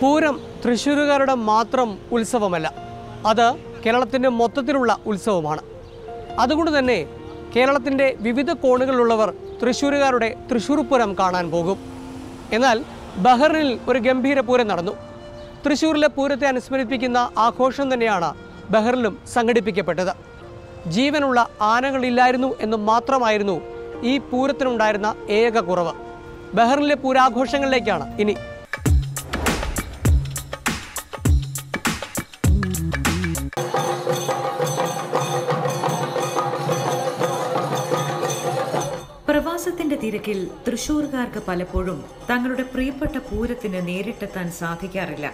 പൂരം തൃശ്ശൂരുകാരുടെ മാത്രം ഉത്സവമല്ല. അത് കേരളത്തിന്റെ മൊത്തത്തിലുള്ള ഉത്സവമാണ്. അതുകൊണ്ട് തന്നെ കേരളത്തിന്റെ വിവിധ കോണുകളിലുള്ളവർ തൃശ്ശൂരുകാരുടെ തൃശ്ശൂർ പൂരം കാണാൻ പോകും. എന്നാൽ ബഹ്റിനിൽ ഒരു ഗംഭീര പൂരം നടന്നു. തൃശ്ശൂരിലെ പൂരത്തെ അനുസ്മരിപ്പിക്കുന്ന ആഘോഷം തന്നെയാണ് ബഹ്റിലും സംഘടിപ്പിക്കപ്പെട്ടത്. ജീവനുള്ള ആനകളില്ലായിരുന്നു എന്ന് മാത്രമായിരുന്നു ഈ പൂരത്തിനുണ്ടായിരുന്ന ഏക കുറവ്. ബഹ്റിലെ പൂരാഘോഷങ്ങളിലേക്കാണ് ഇനി പ്രവാസത്തിന്റെ തിരക്കിൽ തൃശൂർകാർക്ക് പലപ്പോഴും തങ്ങളുടെ പ്രിയപ്പെട്ട പൂരത്തിന് നേരിട്ടെത്താൻ സാധിക്കാറില്ല.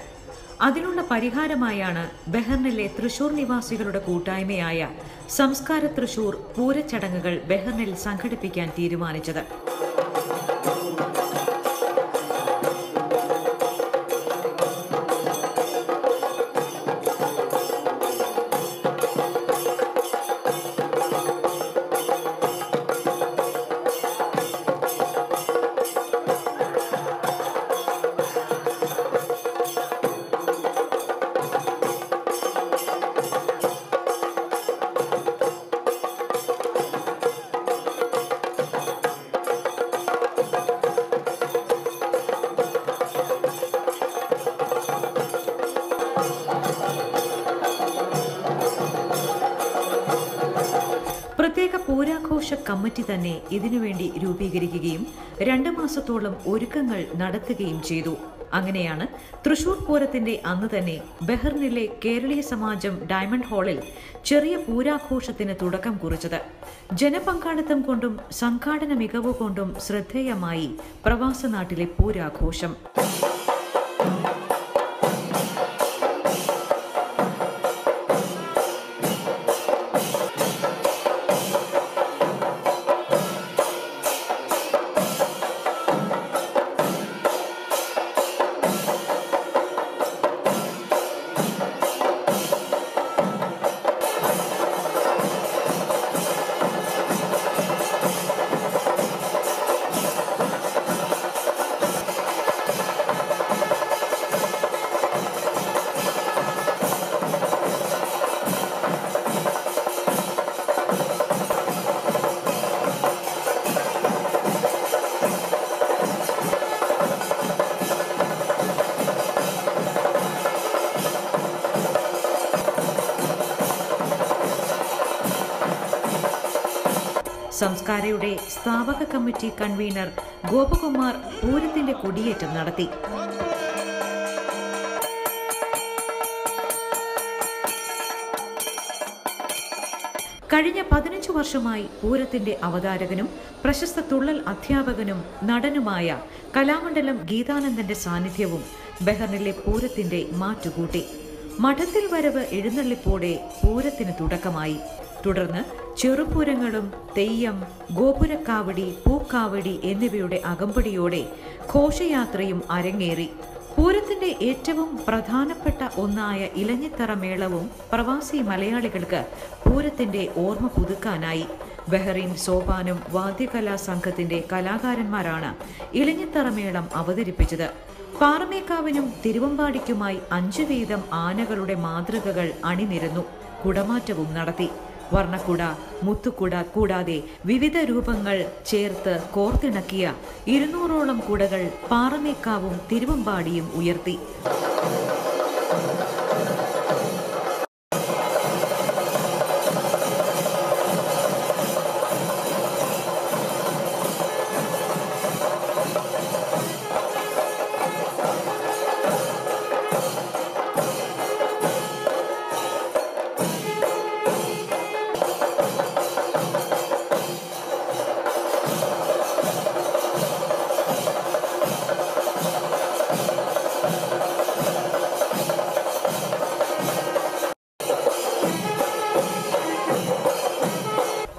അതിനുള്ള പരിഹാരമായാണ് ബെഹറിനിലെ തൃശൂർ നിവാസികളുടെ കൂട്ടായ്മയായ സംസ്കാര തൃശൂർ പൂരച്ചടങ്ങുകൾ ബെഹറിനിൽ സംഘടിപ്പിക്കാൻ തീരുമാനിച്ചത്. പൂരാഘോഷ കമ്മിറ്റി തന്നെ ഇതിനുവേണ്ടി രൂപീകരിക്കുകയും രണ്ട് മാസത്തോളം ഒരുക്കങ്ങൾ നടത്തുകയും ചെയ്തു. അങ്ങനെയാണ് തൃശൂർ പൂരത്തിന്റെ അന്ന് തന്നെ ബെഹ്റിനിലെ കേരളീയ സമാജം ഡയമണ്ട് ഹാളിൽ ചെറിയ പൂരാഘോഷത്തിന് തുടക്കം കുറിച്ചത്. ജനപങ്കാളിത്തം കൊണ്ടും സംഘാടന മികവ് കൊണ്ടും ശ്രദ്ധേയമായി പ്രവാസ നാട്ടിലെ പൂരാഘോഷം. സംസ്കാരയുടെ സ്ഥാപക കമ്മിറ്റി കൺവീനർ ഗോപകുമാർ പൂരത്തിന്റെ കൊടിയേറ്റം നടത്തി. കഴിഞ്ഞ പതിനഞ്ചു വർഷമായി പൂരത്തിന്റെ അവതാരകനും പ്രശസ്ത തുള്ളൽ അധ്യാപകനും നടനുമായ കലാമണ്ഡലം ഗീതാനന്ദന്റെ സാന്നിധ്യവും ബെഹറിനിലെ പൂരത്തിന്റെ മാറ്റുകൂട്ടി. മഠത്തിൽ വരവ് എഴുന്നള്ളിപ്പോടെ പൂരത്തിന് തുടക്കമായി. തുടർന്ന് ചെറുപൂരങ്ങളും തെയ്യം ഗോപുരക്കാവടി പൂക്കാവടി എന്നിവയുടെ അകമ്പടിയോടെ ഘോഷയാത്രയും അരങ്ങേറി. പൂരത്തിന്റെ ഏറ്റവും പ്രധാനപ്പെട്ട ഒന്നായ ഇലഞ്ഞിത്തറ മേളവും പ്രവാസി മലയാളികൾക്ക് പൂരത്തിന്റെ ഓർമ്മ പുതുക്കാനായി. ബഹ്റിൻ സോപാനും വാദ്യകലാ സംഘത്തിന്റെ കലാകാരന്മാരാണ് ഇലഞ്ഞിത്തറ മേളം അവതരിപ്പിച്ചത്. പാറമേക്കാവിനും തിരുവമ്പാടിക്കുമായി അഞ്ചു വീതം ആനകളുടെ മാതൃകകൾ അണിനിരന്നു. കുടമാറ്റവും നടത്തി. വർണക്കുട മുത്തുക്കുട കൂടാതെ വിവിധ രൂപങ്ങൾ ചേർത്ത് കോർത്തിണക്കിയ ഇരുന്നൂറോളം കുടകൾ പാറമേക്കാവും തിരുവമ്പാടിയും ഉയർത്തി.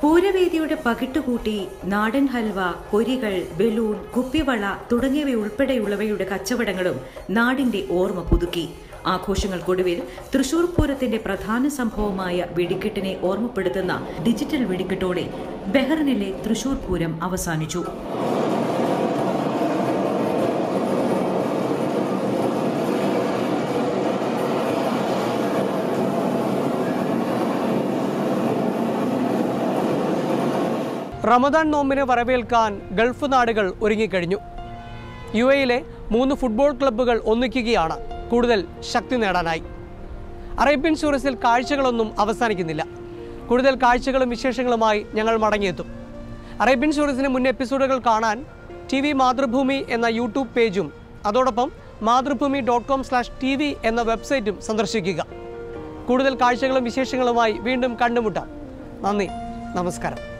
പൂരവേദിയുടെ പകിട്ടുകൂട്ടി നാടൻ ഹൽവ പൊരികൾ ബലൂൺ കുപ്പിവള തുടങ്ങിയവയുൾപ്പെടെയുള്ളവയുടെ കച്ചവടങ്ങളും നാടിന്റെ ഓർമ്മ പുതുക്കി. ആഘോഷങ്ങൾക്കൊടുവിൽ തൃശൂർ പൂരത്തിന്റെ പ്രധാന സംഭവമായ വെടിക്കെട്ടിനെ ഓർമ്മപ്പെടുത്തുന്ന ഡിജിറ്റൽ വെടിക്കെട്ടോടെ ബെഹ്റിനിലെ തൃശൂർ പൂരം അവസാനിച്ചു. റമദാൻ നോമ്പിനെ വരവേൽക്കാൻ ഗൾഫ് നാടുകൾ ഒരുങ്ങിക്കഴിഞ്ഞു. യു എയിലെ മൂന്ന് ഫുട്ബോൾ ക്ലബ്ബുകൾ ഒന്നിക്കുകയാണ് കൂടുതൽ ശക്തി നേടാനായി. അറേബ്യൻ ടൂറിസ്റ്റിൽ കാഴ്ചകളൊന്നും അവസാനിക്കുന്നില്ല. കൂടുതൽ കാഴ്ചകളും വിശേഷങ്ങളുമായി ഞങ്ങൾ മടങ്ങിയെത്തും. അറേബ്യൻ ടൂറിസ്റ്റിന് മുൻ എപ്പിസോഡുകൾ കാണാൻ ടി വി മാതൃഭൂമി എന്ന യൂട്യൂബ് പേജും അതോടൊപ്പം Mathrubhumi dot com slash T V എന്ന വെബ്സൈറ്റും സന്ദർശിക്കുക. കൂടുതൽ കാഴ്ചകളും വിശേഷങ്ങളുമായി വീണ്ടും കണ്ടുമുട്ടാം. നന്ദി. നമസ്കാരം.